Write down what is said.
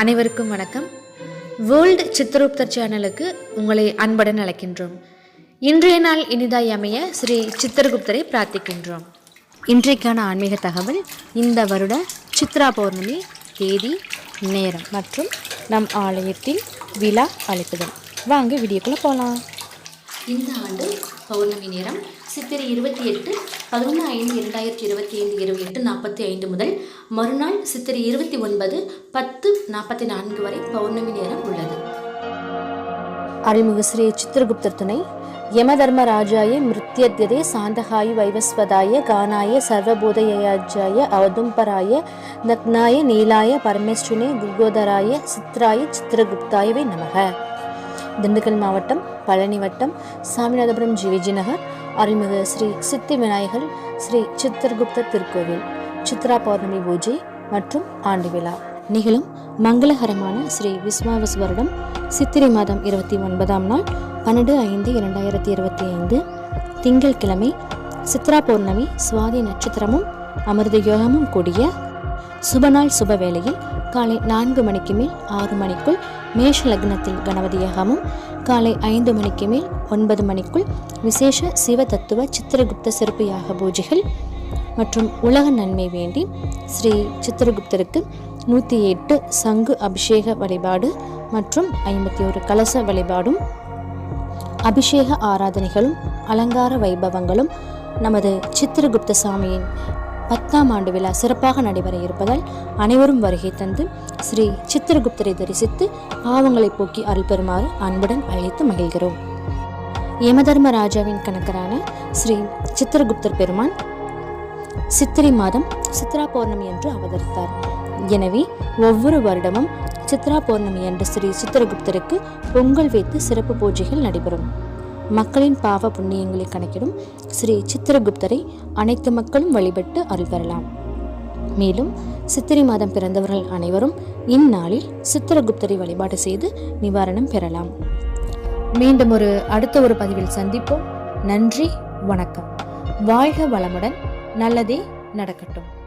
அனைவருக்கும் வணக்கம். வேர்ல்டு சித்திரகுப்தர் சேனலுக்கு உங்களை அன்புடன் அழைக்கின்றோம். இன்றைய நாள் இனிதாய் அமைய ஸ்ரீ சித்திரகுப்தரை பிரார்த்திக்கின்றோம். இன்றைக்கான ஆன்மீக தகவல் இந்த வருட சித்ரா பௌர்ணமி தேதி நேரம் மற்றும் நம் ஆலயத்தின் விழா அழைப்புதல் வாங்க வீடியோக்குள்ளே போகலாம் இந்த ஆண்டு பௌர்ணமி நேரம் சித்திரை இருபத்தி எட்டு பதினொன்று ஐந்து இரண்டாயிரத்தி இருபத்தி ஐந்து இரவு எட்டு நாற்பத்தி ஐந்து முதல் மறுநாள் சித்திரை இருபத்தி ஒன்பது பத்து நாற்பத்தி நான்கு வரை பௌர்ணமி நேரம் உள்ளது. அருள்மிகு ஸ்ரீ சித்திரகுப்தர் துணை யமதர்மராஜாய மிருத்யத்யதே சாந்தகாய வைவஸ்வதாய கானாய சர்வபூதயாஜாய அவதும்பராய நக்னாய நீலாய பரமேஸ்வனே குகோதராய சித்ராய சித்திரகுப்தாயவே நமக. திண்டுக்கல் மாவட்டம் பழனி வட்டம் சாமிநாதபுரம் ஜி விஜயநகர் அருள்மிகு ஸ்ரீ சித்தி விநாயகர் ஸ்ரீ சித்திரகுப்தர் திருக்கோவில் சித்ரா பௌர்ணமி பூஜை மற்றும் ஆண்டு விழா. நிகழும் மங்களகரமான ஸ்ரீ விஸ்வாவஸ்வரடம் சித்திரை மாதம் இருபத்தி ஒன்பதாம் நாள் பன்னெண்டு ஐந்து இரண்டாயிரத்தி இருபத்தி ஐந்து திங்கட்கிழமை சித்ரா பௌர்ணமி சுவாதி நட்சத்திரமும் அமிர்த யோகமும் கூடிய சுபநாள் சுப வேளையில் காலை நான்கு மணிக்கு மேல் ஆறு மணிக்குள் மேஷ லக்னத்தில் கணபதி யகமும் காலை ஐந்து மணிக்கு மேல் ஒன்பது மணிக்குள் விசேஷ சிவ தத்துவ சித்திரகுப்த சிறப்பு யாக பூஜைகள் மற்றும் உலக நன்மை வேண்டி ஸ்ரீ சித்திரகுப்தருக்கு நூற்றி எட்டு சங்கு அபிஷேக வழிபாடு மற்றும் ஐம்பத்தி ஒரு கலச வழிபாடும் அபிஷேக ஆராதனைகளும் அலங்கார வைபவங்களும் நமது சித்திரகுப்த சாமியின் பத்தாம் ஆண்டு விழா சிறப்பாக நடைபெற இருப்பதால் அனைவரும் வருகை தந்து ஸ்ரீ சித்திரகுப்தரை தரிசித்து பாவங்களை போக்கி அருள் பெறுமாறு அன்புடன் அழைத்து மகிழ்கிறோம். யமதர்ம ராஜாவின் கணக்கரான ஸ்ரீ சித்திரகுப்தர் பெருமான் சித்திரை மாதம் சித்ரா பௌர்ணமி என்று அவதரித்தார். எனவே ஒவ்வொரு வருடமும் சித்ரா பௌர்ணமி அன்று ஸ்ரீ சித்திரகுப்தருக்கு பொங்கல் வைத்து சிறப்பு பூஜைகள் நடைபெறும். மக்களின் பாவ புண்ணியங்களை கணக்கிடும் ஸ்ரீ சித்திரகுப்தரை அனைத்து மக்களும் வழிபட்டு அருள் பெறலாம். மேலும் சித்திரை மாதம் பிறந்தவர்கள் அனைவரும் இந்நாளில் சித்திரகுப்தரை வழிபாடு செய்து நிவாரணம் பெறலாம். மீண்டும் ஒரு அடுத்த ஒரு பதிவில் சந்திப்போம். நன்றி வணக்கம். வாழ்க வளமுடன் நல்லதே நடக்கட்டும்.